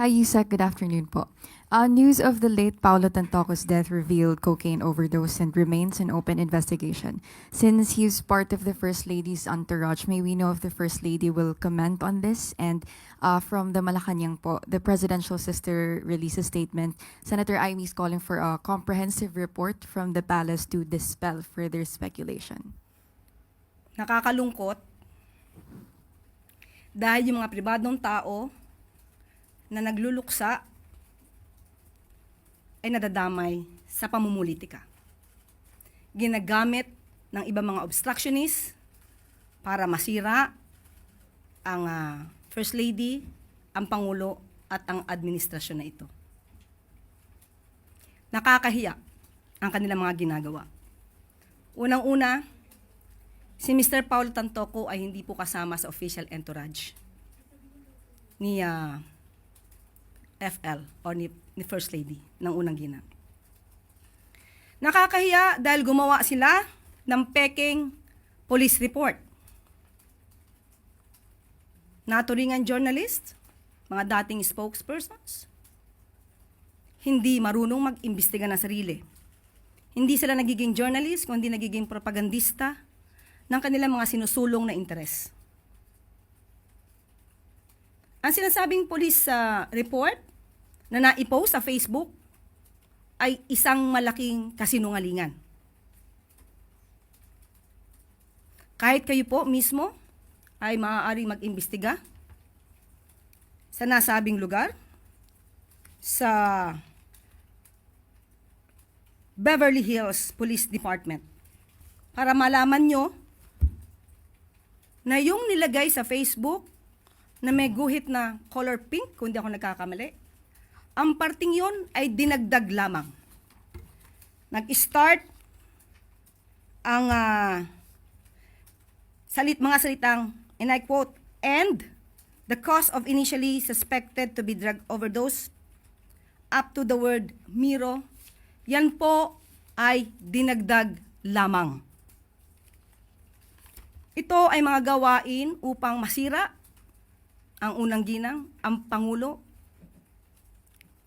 Hi, Yusek. Good afternoon po. Uh, news of the late Paulo Tantoco's death revealed cocaine overdose and remains an open investigation. Since he's part of the First Lady's entourage, may we know if the First Lady will comment on this? And uh, from the Malacanang po, the presidential sister released a statement. Senator Amy is calling for a comprehensive report from the palace to dispel further speculation. nakakalungkot dahil yung mga pribadong tao na nagluluksa ay nadadamay sa pamumulitika. Ginagamit ng ibang mga obstructionists para masira ang ah, First Lady, ang Pangulo at ang administrasyon na ito. Nakakahiya ang kanilang mga ginagawa. Unang-una, Si Mr. Paulo Tantoco ay hindi po kasama sa official entourage ni ah, FL or ni, ni First Lady ng unang ginang. Nakakahiya dahil gumawa sila ng peking police report. Naturingan journalist, mga dating spokespersons, hindi marunong mag-imbestiga ng sarili. Hindi sila nagiging journalist, kundi nagiging propagandista ng kanilang mga sinusulong na interes. Ang sinasabing police sa report na naipost sa Facebook ay isang malaking kasinungalingan. Kahit kayo po mismo ay maaaring mag-imbestiga sa nasabing lugar sa Beverly Hills Police Department para malaman nyo na yung nilagay sa Facebook na may guhit na color pink, kung di ako nagkakamali, ang parting yon ay dinagdag lamang. Nag-start ang ah, salit mga salitang, and I quote, and the cause of initially suspected to be drug overdose up to the word Miro, yan po ay dinagdag lamang. Ito ay mga gawain upang masira ang unang ginang, ang Pangulo,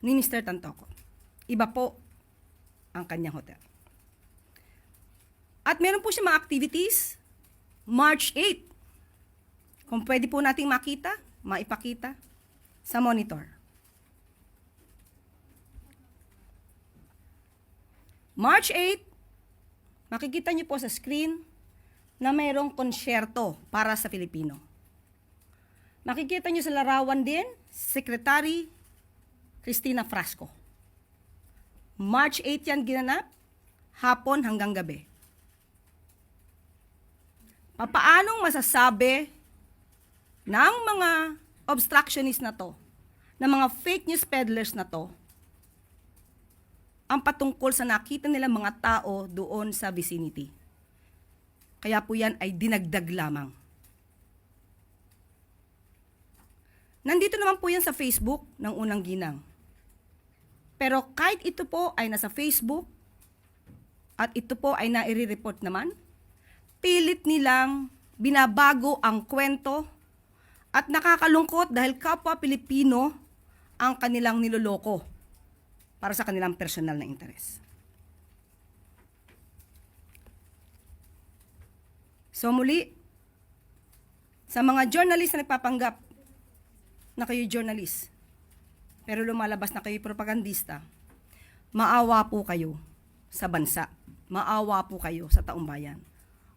ni Mr. Tantoco. Iba po ang kanyang hotel. At meron po siya mga activities March 8. Kung pwede po nating makita, maipakita sa monitor. March 8, makikita niyo po sa screen na mayroong konsyerto para sa Filipino. Makikita niyo sa larawan din, Secretary Cristina Frasco. March 8 yan ginanap, hapon hanggang gabi. Papaanong masasabi ng mga obstructionist na to, ng mga fake news peddlers na to, ang patungkol sa nakita nilang mga tao doon sa vicinity. Kaya po yan ay dinagdag lamang. Nandito naman po yan sa Facebook ng unang ginang. Pero kahit ito po ay nasa Facebook at ito po ay nairi-report naman, pilit nilang binabago ang kwento at nakakalungkot dahil kapwa Pilipino ang kanilang niloloko para sa kanilang personal na interes. So muli, sa mga journalist na nagpapanggap na kayo journalist, pero lumalabas na kayo propagandista, maawa po kayo sa bansa. Maawa po kayo sa taong bayan.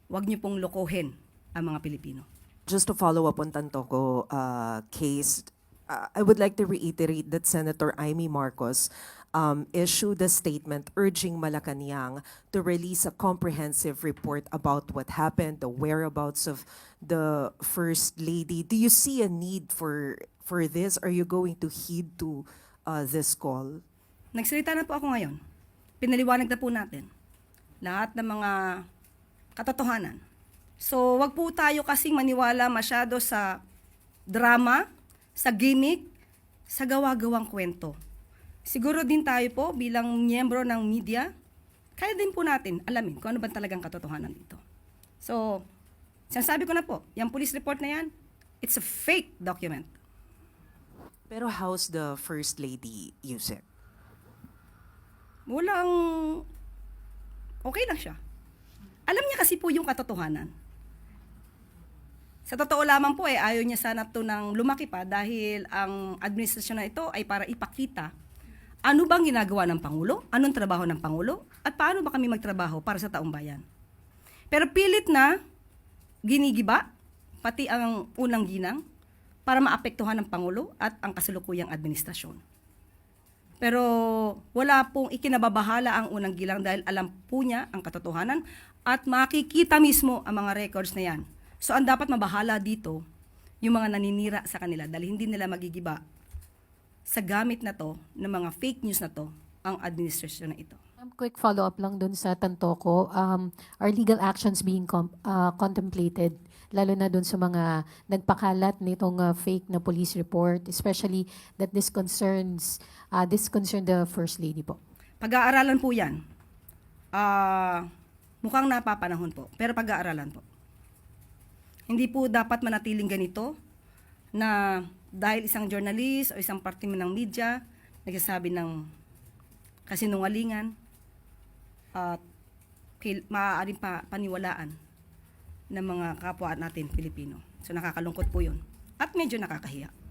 Huwag niyo pong lokohin ang mga Pilipino. Just to follow up on Tantoco uh, case, uh, I would like to reiterate that Senator Amy Marcos um, issued a statement urging Malacanang to release a comprehensive report about what happened, the whereabouts of the First Lady. Do you see a need for for this? Are you going to heed to uh, this call? Nagsalita na po ako ngayon. Pinaliwanag na po natin lahat ng mga katotohanan. So, wag po tayo kasing maniwala masyado sa drama, sa gimmick, sa gawa-gawang kwento. Siguro din tayo po bilang miyembro ng media, kaya din po natin alamin kung ano ba talagang katotohanan dito. So, sinasabi ko na po, yung police report na yan, it's a fake document. Pero how's the First Lady, Yusek? Walang, okay lang siya. Alam niya kasi po yung katotohanan. Sa totoo lamang po eh, ayaw niya sana to nang lumaki pa dahil ang administrasyon na ito ay para ipakita ano bang ginagawa ng Pangulo, anong trabaho ng Pangulo, at paano ba kami magtrabaho para sa taong bayan. Pero pilit na ginigiba, pati ang unang ginang, para maapektuhan ng Pangulo at ang kasalukuyang administrasyon. Pero wala pong ikinababahala ang unang gilang dahil alam po niya ang katotohanan at makikita mismo ang mga records na yan. So ang dapat mabahala dito, yung mga naninira sa kanila dahil hindi nila magigiba sa gamit na to, ng mga fake news na to, ang administrasyon na ito. Um, quick follow-up lang dun sa Tantoko. Um, are legal actions being uh, contemplated, lalo na dun sa mga nagpakalat nitong uh, fake na police report, especially that this concerns, uh, this concern the First Lady po? Pag-aaralan po yan. Ah, mukhang napapanahon po, pero pag-aaralan po. Hindi po dapat manatiling ganito na dahil isang journalist o isang parte mo ng media nagsasabi ng kasinungalingan at kail- maaaring pa, paniwalaan ng mga kapwa natin Pilipino. So nakakalungkot po yun. At medyo nakakahiya.